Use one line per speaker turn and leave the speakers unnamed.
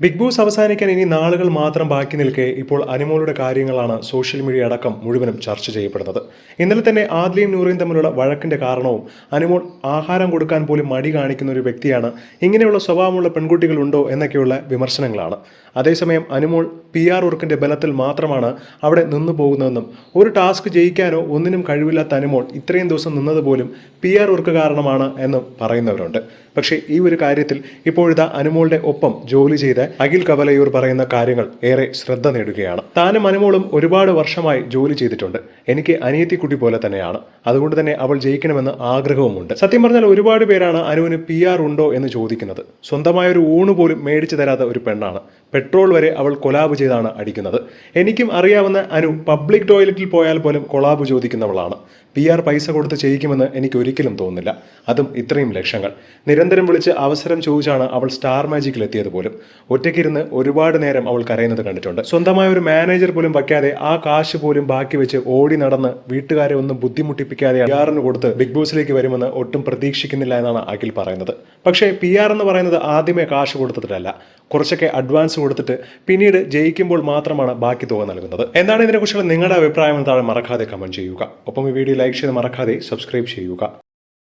Big boss അവസാനിക്കാൻ ഇനി നാളുകൾ മാത്രം ബാക്കി നിൽക്കെ ഇപ്പോൾ അനുമോളുടെ കാര്യങ്ങളാണ് സോഷ്യൽ മീഡിയ അടക്കം മുഴുവനും ചർച്ച ചെയ്യപ്പെടുന്നത്. ഇന്നലെ തന്നെ ആദ്ലിയും നൂറയും തമ്മിലുള്ള വഴക്കിന്റെ കാരണവും അനിമോൾ ആഹാരം കൊടുക്കാൻ പോലും മടി കാണിക്കുന്ന ഒരു വ്യക്തിയാണ്. ഇങ്ങനെയുള്ള സ്വഭാവമുള്ള പെൺകുട്ടികളുണ്ടോ എന്നൊക്കെയുള്ള വിമർശനങ്ങളാണ്. അതേസമയം അനിമോൾ പി ആർ വർക്കിന്റെ ബലത്തിൽ മാത്രമാണ് അവിടെ നിന്നു പോകുന്നതെന്നും ഒരു ടാസ്ക് ജയിക്കാനോ ഒന്നിനും കഴിവില്ലാത്ത അനുമോൾ ഇത്രയും ദിവസം നിന്നത് പോലും പി ആർ വർക്ക് കാരണമാണ് എന്നും പറയുന്നവരുണ്ട്. പക്ഷേ ഈ ഒരു കാര്യത്തിൽ ഇപ്പോഴത്തെ അനുമോളുടെ ഒപ്പം ജോലി ചെയ്ത അഖിൽ കവലയൂർ പറയുന്ന കാര്യങ്ങൾ ഏറെ ശ്രദ്ധ നേടുകയാണ്. താനും അനുമോളും ഒരുപാട് വർഷമായി ജോലി ചെയ്തിട്ടുണ്ട്. എനിക്ക് അനിയത്തിക്കുട്ടി പോലെ തന്നെയാണ്. അതുകൊണ്ട് തന്നെ അവൾ ജയിക്കണമെന്ന് ആഗ്രഹവുമുണ്ട്. സത്യം പറഞ്ഞാൽ ഒരുപാട് പേരാണ് അനുവിന് പി ആർ ഉണ്ടോ എന്ന് ചോദിക്കുന്നത്. സ്വന്തമായ ഒരു ഊണ് പോലും മേടിച്ചു തരാത്ത ഒരു പെണ്ണാണ്. പെട്രോൾ വരെ അവൾ കൊലാബ് ചെയ്താണ് അടിക്കുന്നത്. എനിക്കും അറിയാവുന്ന അനു പബ്ലിക് ടോയ്ലറ്റിൽ പോയാൽ പോലും കൊളാബ് ചോദിക്കുന്നവളാണ്. പി ആർ പൈസ കൊടുത്ത് ചെയ്യിക്കുമെന്ന് എനിക്ക് ഒരിക്കലും തോന്നുന്നില്ല. അതും ഇത്രയും ലക്ഷങ്ങൾ. നിരന്തരം വിളിച്ച് അവസരം ചോദിച്ചാണ് അവൾ സ്റ്റാർ മാജിക്കിൽ എത്തിയത് പോലും. ഒറ്റയ്ക്കിരുന്ന് ഒരുപാട് നേരം അവൾ കരയുന്നത് കണ്ടിട്ടുണ്ട്. സ്വന്തമായ ഒരു മാനേജർ പോലും വയ്ക്കാതെ ആ കാശ് പോലും ബാക്കി വെച്ച് ഓടി നടന്ന് വീട്ടുകാരെ ഒന്നും ബുദ്ധിമുട്ടിപ്പിക്കാതെ പി ആറിന് കൊടുത്ത് ബിഗ് ബോസിലേക്ക് വരുമെന്ന് ഒട്ടും പ്രതീക്ഷിക്കുന്നില്ല എന്നാണ് അഖിൽ പറയുന്നത്. പക്ഷേ പി ആർ എന്ന് പറയുന്നത് ആദ്യമേ കാശ് കൊടുത്തിട്ടല്ല. കുറച്ചൊക്കെ അഡ്വാൻസ് കൊടുത്തിട്ട് പിന്നീട് ജയിക്കുമ്പോൾ മാത്രമാണ് ബാക്കി തുക നൽകുന്നത്. എന്താണ് ഇതിനെക്കുറിച്ചുള്ള നിങ്ങളുടെ അഭിപ്രായം താഴെ മറക്കാതെ കമന്റ് ചെയ്യുക. ഒപ്പം ഈ വീഡിയോ ലൈക്ക് ചെയ്ത് മറക്കാതെ സബ്സ്ക്രൈബ് ചെയ്യുക.